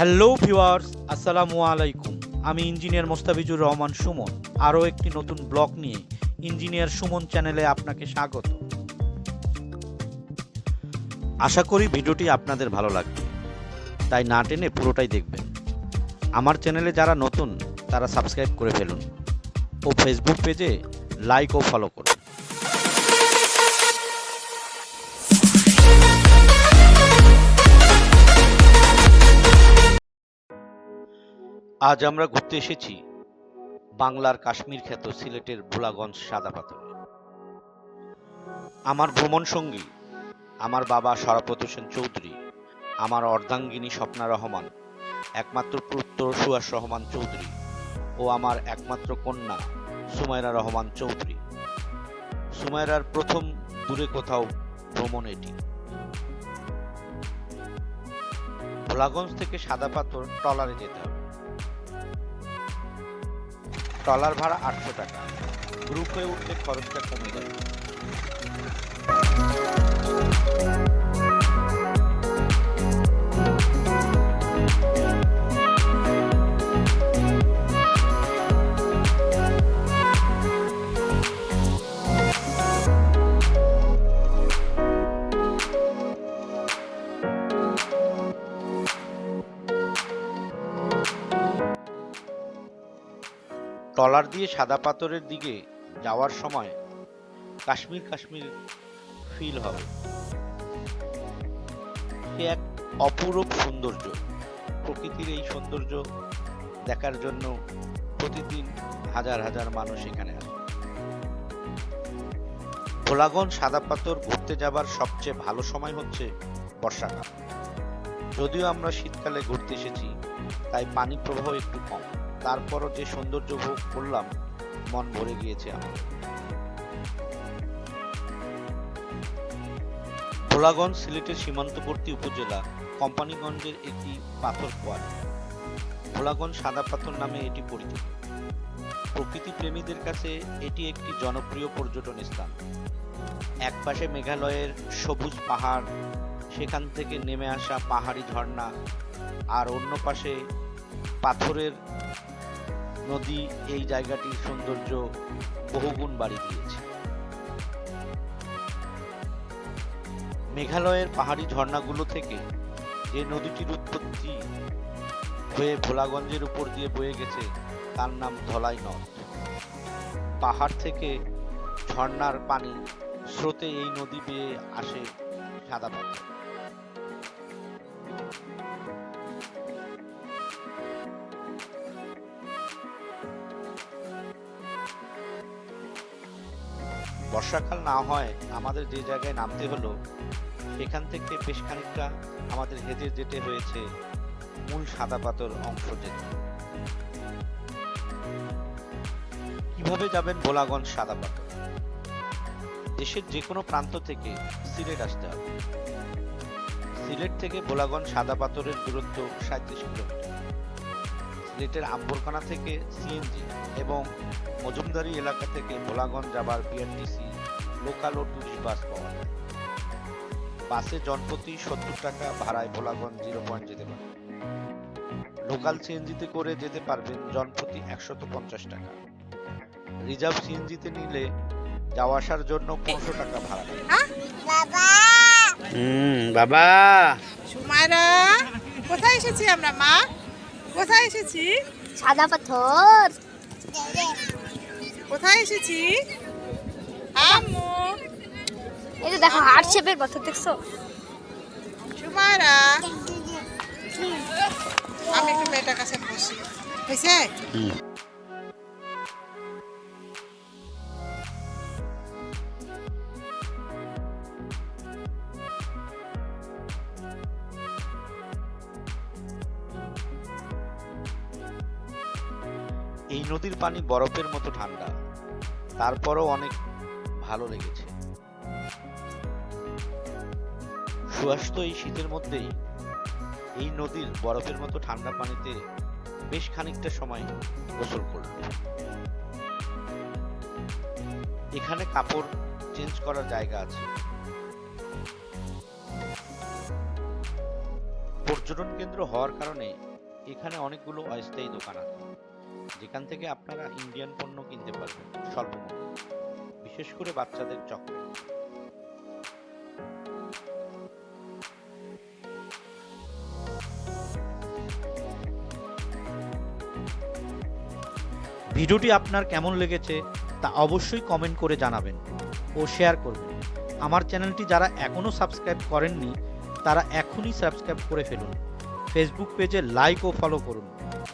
Hello viewers আসসালামু আলাইকুম আমি ইঞ্জিনিয়ার মোস্তাফিজুর রহমান সুমন আরও একটি নতুন ব্লগ নিয়ে ইঞ্জিনিয়ার সুমন চ্যানেলে আপনাকে স্বাগত। আশা করি ভিডিওটি আপনাদের ভালো লাগবে। তাই না টেনে পুরোটাই দেখবেন। আমার চ্যানেলে যারা নতুন, তারা সাবস্ক্রাইব করে ফেলুন। ও ফেসবুক পেজে লাইক ও ফলো করুন। আজ আমরা ঘুরতে এসেছি বাংলার কাশ্মীর খ্যাত সিলেটের ভোলাগঞ্জ সাদা পাথর। আমার ভ্রমণ সঙ্গী, আমার বাবা সরাপত হোসেন চৌধুরী, আমার অর্ধাঙ্গিনী স্বপ্না রহমান, একমাত্র পুত্র সুয়াস রহমান চৌধুরী ও আমার একমাত্র কন্যা সুমাইরা রহমান চৌধুরী। সুমাইরার প্রথম দূরে কোথাও ভ্রমণ এটি। ভোলাগঞ্জ থেকে সাদা পাথর ট্রলারে যেতে হবে। ট্রলার ভাড়া আটশো টাকা। গ্রুপ হয়ে উঠলে খরচটা কমে যাবে। ট্রলার দিয়ে সাদা পাথরের দিকে যাওয়ার সময় কাশ্মীর কাশ্মীর ফিল হবে। এক অপরূপ সৌন্দর্য। প্রকৃতির এই সৌন্দর্য দেখার জন্য প্রতিদিন হাজার হাজার মানুষ এখানে আসে। ভোলাগঞ্জ সাদা পাথর ঘুরতে যাবার সবচেয়ে ভালো সময় হচ্ছে বর্ষাকাল। যদিও আমরা শীতকালে ঘুরতে এসেছি, তাই পানি প্রবাহ একটু কম। তারপরও যে সৌন্দর্য ভোগ করলাম, মন ভরে গিয়েছে আমার। ভোলাগঞ্জ সিলেটের সীমান্তবর্তী উপজেলা, কোম্পানিগঞ্জের একটি পাথর কোয়ারি ভোলাগঞ্জ সাদা পাথর নামে এটি পরিচিত। প্রকৃতি প্রেমীদের কাছে এটি একটি জনপ্রিয় পর্যটন স্থান। একপাশে মেঘালয়ের সবুজ পাহাড়, সেখান থেকে নেমে আসা পাহাড়ি ঝর্ণা, আর অন্য পাশে পাথরের নদী এই জায়গাটির সৌন্দর্য বহুগুণ বাড়ি দিয়েছে। মেঘালয়ের পাহাড়ি ঝর্ণাগুলো থেকে যে নদীটির উৎপত্তি হয়ে ভোলাগঞ্জের উপর দিয়ে বয়ে গেছে, তার নাম ধলাই নদ। পাহাড় থেকে ঝর্ণার পানি স্রোতে এই নদী বেয়ে আসে সাদা পাথর বর্ষাকাল না হয় আমাদের যে জায়গায় নামতে হলো, সেখান থেকে বেশ খানিকটা আমাদের হেঁটে যেতে হয়েছে মূল সাদা পাথর অংশ যেতে কীভাবে যাবেন ভোলাগঞ্জ সাদা পাথর? দেশের যে কোনো প্রান্ত থেকে সিলেট আসতে হবে। সিলেট থেকে ভোলাগঞ্জ সাদা পাথরের দূরত্ব সাঁত্রিশ কিলোমিটার। সিলেটের আম্বরখানা থেকে সিএনজি এবং মজুমদারি এলাকা থেকে ভোলাগঞ্জ যাবার বিআরটিসি লোকাল ও টুরিস্ট বাস পাওয়া যায়। বাসে জনপ্রতি সত্তর টাকা ভাড়ায় ভোলাগঞ্জ জিরো পয়েন্ট যেতে পারে। লোকাল সিএনজিতে করে যেতে পারবেন জনপ্রতি একশত পঞ্চাশ টাকা। রিজার্ভ সিএনজিতে নিলে যাওয়া আসার জন্য পনেরোশো টাকা ভাড়া বাবা! হুম বাবা! সুমাইরা কোথায় এসেছি আমরা মা? কোথায় এসেছি? সাদা পাথর। কোথায় এসেছি? আম্মু। এই যে দেখো হার্ট শেপের পাথর দেখছ? সুমারা আমি একটু মেয়েটার কাছে বসি। হয়েছে? এই নদীর পানি বরফের মতো ঠান্ডা। তারপরও অনেক ভালো লেগেছে। সুয়াস তো এই শীতের মধ্যেই এই নদীর বরফের মতো ঠান্ডা পানিতে বেশ খানিকটা সময় গোসল করল এখানে কাপড় চেঞ্জ করার জায়গা আছে। পর্যটন কেন্দ্র হওয়ার কারণে এখানে অনেকগুলো অস্থায়ী দোকান আছে। যেখান থেকে আপনারা ইন্ডিয়ান পণ্য কিনতে পারবেন, স্বল্প মূল্যে। বিশেষ করে বাচ্চাদের চকলেট। ভিডিওটি আপনার কেমন লেগেছে তা অবশ্যই কমেন্ট করে জানাবেন ও শেয়ার করবেন। আমার চ্যানেলটি যারা এখনও সাবস্ক্রাইব করেননি, তারা এখনই সাবস্ক্রাইব করে ফেলুন। ফেসবুক পেজে লাইক ও ফলো করুন।